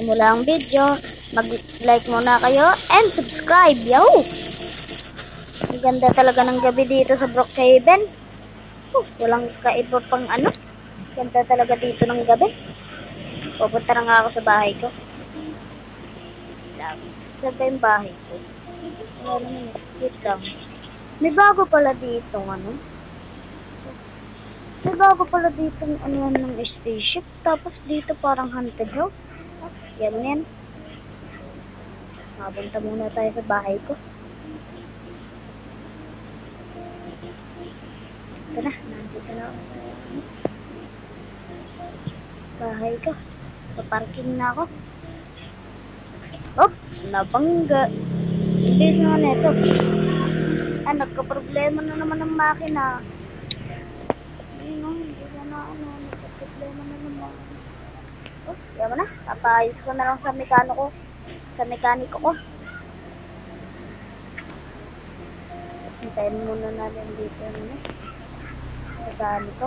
simula ang video, mag-like muna kayo and subscribe, yo! Ang ganda talaga ng gabi dito sa Brookhaven. Oh, walang kaiba pang ano. Ganda talaga dito ng gabi. Pupunta na nga ako sa bahay ko. Saan ba yung bahay ko? Lang. May bago pala dito, ano? May bago pala dito ano ng spaceship. Tapos dito parang haunted house. Ah, Yan yan. Mabunta muna tayo sa bahay ko. Na, nandito na ako sa bahay ko. Paparking na ako. Oh, nabangga. Ibig naman ito. Ah, nagka-problema na naman ng makina. Ayun, oh, hindi na na ano, nagka-problema na naman. Oh, yaman na. Papayos ko na lang sa mekano ko. Sa mekaniko ko. Hintayin muna natin dito yung ano. Mekaniko.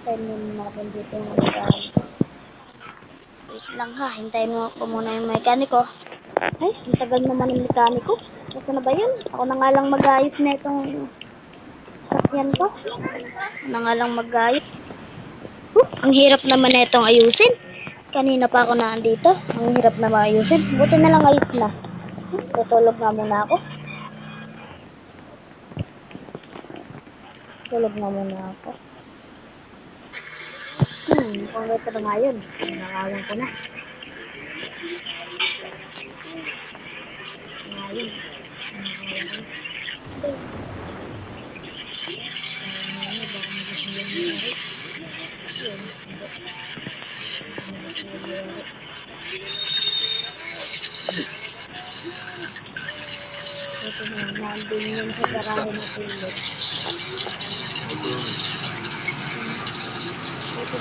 Hintayin muna natin dito yung mekaniko. Wait lang ha, hintayin mo ko muna yung mekaniko. Ay, ang tagal naman ng mekaniko. Ito na ba yun? Ako na nga lang mag-ayos na itong sakyan ko. Na nga lang mag-ayos. Huh, ang hirap naman na itong ayusin. Kanina pa ako naandito. Ang hirap na maayusin. Buti na lang ayos na. Tutulog nga muna ako. Tulog na muna ako. Hmm, kung ito na nga yun. Nangawan ko na. Ngayon. Nangawan Ito na, lang, sa garahe na tulog. Ito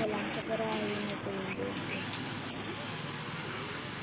na lang sa garahe na tulog.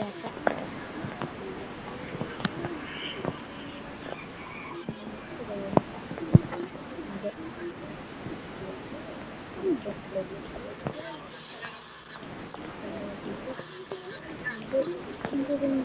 어떻게 할까? 친구들이랑